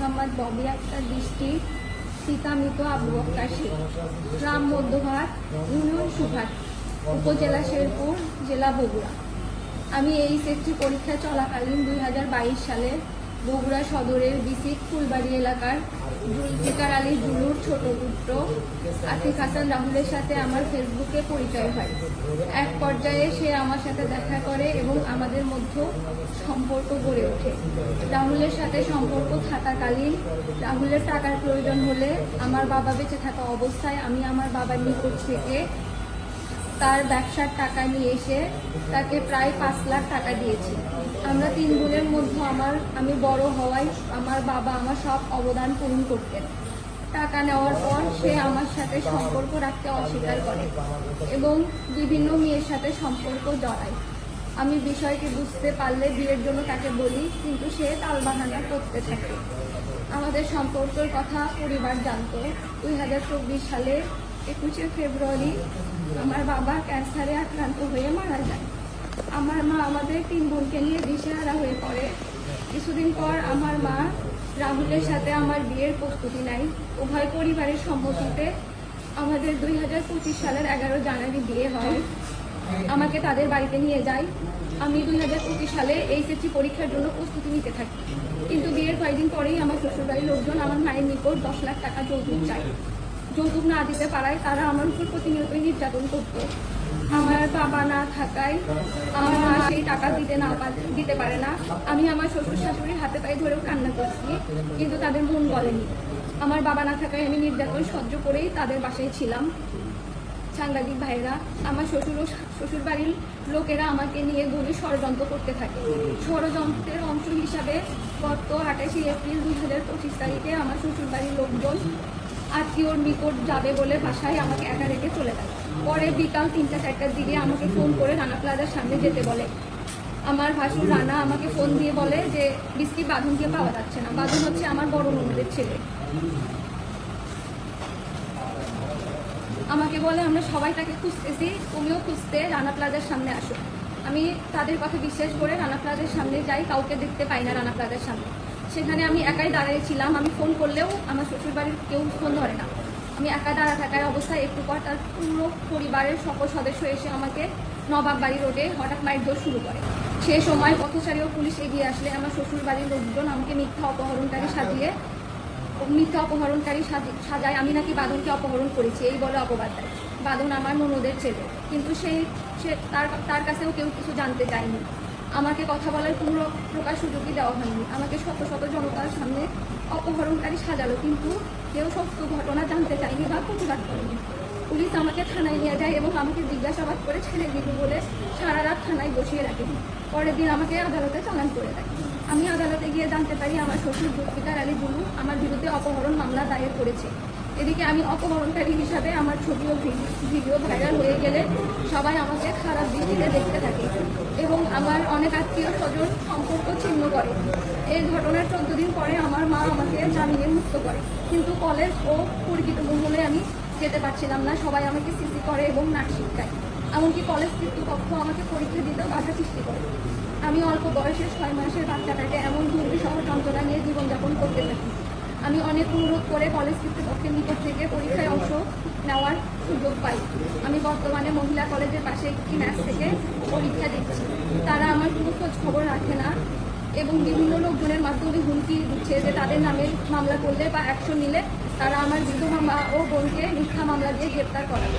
ববি আক্তার দৃষ্টি, সীতামিত আবু শেখ গ্রাম মধ্যভাগ, ইউনিয়ন সুঘাট উপজেলা শেরপুর, জেলা বগুড়া। আমি এই সেক্টরি পরীক্ষা চলাকালীন দুই হাজার বাইশ সালে বগুড়া সদরের বিসিক ফুলবাড়ি এলাকার জুলফিকার আলী জুলুর ছোট পুত্র আতিক হাসান রাহুলের সাথে আমার ফেসবুকে পরিচয় হয়। এক পর্যায়ে সে আমার সাথে দেখা করে এবং আমাদের মধ্যে সম্পর্ক গড়ে ওঠে। রাহুলের সাথে সম্পর্ক থাকাকালীন রাহুলের টাকার প্রয়োজন হলে আমার বাবা বেঁচে থাকা অবস্থায় আমি আমার বাবার নিকট থেকে তার ব্যবসার টাকা নিয়ে এসে তাকে প্রায় পাঁচ লাখ টাকা দিয়েছি। আমরা তিন বোনের মধ্যে আমার, আমি বড় হওয়ায় আমার বাবা আমার সব অবদান পূরণ করতেন। টাকা নেওয়ার পর সে আমার সাথে সম্পর্ক রাখতে অস্বীকার করে এবং বিভিন্ন মেয়ের সাথে সম্পর্ক জড়ায়। আমি বিষয়টি বুঝতে পারলে বিয়ের জন্য তাকে বলি, কিন্তু সে তালবাহানা করতে থাকে। আমাদের সম্পর্কের কথা পরিবার জানতো। দুই সালে একুশে ফেব্রুয়ারি আমার বাবা ক্যান্সারে আক্রান্ত হয়ে মারা যায়। আমার মা আমাদের তিন বোনকে নিয়ে দিশেহারা হয়ে পড়ে। কিছুদিন পর আমার মা রাহুলের সাথে আমার বিয়ের প্রস্তুতি নেয়। উভয় পরিবারের সম্মতিতে আমাদের দুই হাজার পঁচিশ সালের এগারো জানুয়ারি বিয়ে হয়। আমাকে তাদের বাড়িতে নিয়ে যায়। আমি দুই হাজার পঁচিশ সালে এইচএসসি পরীক্ষার জন্য প্রস্তুতি নিতে থাকি। কিন্তু বিয়ের কয়েকদিন পরেই আমার শ্বশুরবাড়ির লোকজন আমার মায়ের নিকট দশ লাখ টাকা যৌতুক চায়। যৌতুক না দিতে পারায় তারা আমার উপর প্রতিনিয়তই নির্যাতন করত। আমার বাবা না থাকায় আমার মা সেই টাকা দিতে না দিতে পারে না। আমি আমার শ্বশুর শাশুড়ির হাতে পায়ে ধরেও কান্না করছি, কিন্তু তাদের মন বলেনি। আমার বাবা না থাকায় আমি নির্যাতন সহ্য করেই তাদের বাসায় ছিলাম। সাংবাদিক ভাইরা আমার শ্বশুর ও শ্বশুর বাড়ির লোকেরা আমাকে নিয়ে গভীর ষড়যন্ত্র করতে থাকে। ষড়যন্ত্রের অংশ হিসাবে গত আঠাশে এপ্রিল দুই হাজার পঁচিশ তারিখে আমার শ্বশুর বাড়ির লোকজন আত্মীয়র নিকট যাবে বলে বাসায় আমাকে একা রেখে চলে যায় পরে বিকাল তিনটা, চারটার দিকে আমাকে ফোন করে রানা প্লাজার সামনে যেতে বলে। আমার ভাসুর রানা আমাকে ফোন দিয়ে বলে যে বিস্কি বাঁধনকে পাওয়া যাচ্ছে না। বাঁধন হচ্ছে আমার বড় ননদের ছেলে। আমাকে বলে, আমরা সবাই তাকে খুঁজতেছি। তুমিও খুঁজতে রানা প্লাজার সামনে আসো। আমি তাদের কথা বিশ্বাস করে রানা প্লাজার সামনে যাই। কাউকে দেখতে পাই না রানা প্লাজার সামনে। সেখানে আমি একাই দাঁড়িয়েছিলাম আমি ফোন করলেও আমার শ্বশুর বাড়ির কেউ ফোন ধরে না। আমি একা দাঁড়া থাকার অবস্থায় একটু পর তার পুরো পরিবারের সকল সদস্য এসে আমাকে নবাব বাড়ি রোডে হঠাৎ মারধর শুরু করে। সে সময় পথচারী ও পুলিশ এগিয়ে আসলে আমার শ্বশুর বাড়ির লোকজন আমাকে মিথ্যা অপহরণকারী সাজিয়ে মিথ্যা অপহরণকারী সাজি- সাজায়। আমি নাকি বাদনকে অপহরণ করেছি, এই বলে অপবাদ দেয়। বাদন আমার মনোদের ছেলে। কিন্তু সেই সে তার তার কাছেও কেউ কিছু জানতে চায়নি। আমাকে কথা বলার কোনো প্রকার সুযোগই দেওয়া হয়নি। আমাকে শত শত জনতার সামনে অপহরণকারী সাজালো, কিন্তু কেউ সত্য ঘটনা জানতে চায়নি বা প্রতিবাদ করেনি। পুলিশ আমাকে থানায় নিয়ে যায় এবং আমাকে জিজ্ঞাসাবাদ করে ছেড়ে দিল বলে সারা রাত থানায় বসিয়ে রাখেনি পরের দিন আমাকে আদালতে চালান করে দেয়। আমি আদালতে গিয়ে জানতে পারি আমার শ্বশুর জুলফিকার আলী বুলু আমার বিরুদ্ধে অপহরণ মামলা দায়ের করেছে। এদিকে আমি অপহরণকারী হিসাবে আমার ছবি ও ভিডিও ভাইরাল হয়ে গেলে সবাই আমাকে খারাপ দৃষ্টিতে দেখতে থাকে। এবং আমার অনেক আত্মীয় স্বজন সম্পর্ক ছিন্ন করে। এই ঘটনার চোদ্দ দিন পরে আমার মা আমাকে জামিনে মুক্ত করে। কিন্তু কলেজ ও পরিচিত মহলে আমি যেতে পারছিলাম না। সবাই আমাকে সিসি করে এবং নাচ শিক্ষায় এমনকি কলেজ কর্তৃপক্ষ আমাকে পরীক্ষা দিতেও বাধা সৃষ্টি করে। আমি অল্প বয়সে ছয় মাসের বাচ্চাটাকে এমন দুর্বিষহ যন্ত্রণা নিয়ে জীবনযাপন করতে থাকি। আমি অনেক অনুরোধ করে কলেজ কর্তৃপক্ষের নিকট থেকে পরীক্ষায় অংশ নেওয়ার সুযোগ পাই। আমি বর্তমানে মহিলা কলেজের পাশে একটি ম্যাচ থেকে পরীক্ষা দিচ্ছি। তারা আমার কোনো খোঁজ খবর রাখে না এবং বিভিন্ন লোকজনের মাধ্যমে হুমকি দিচ্ছে যে তাদের নামে মামলা করলে বা অ্যাকশন নিলে তারা আমার বিধবা মা ও বোনকে মিথ্যা মামলা দিয়ে গ্রেপ্তার করাবে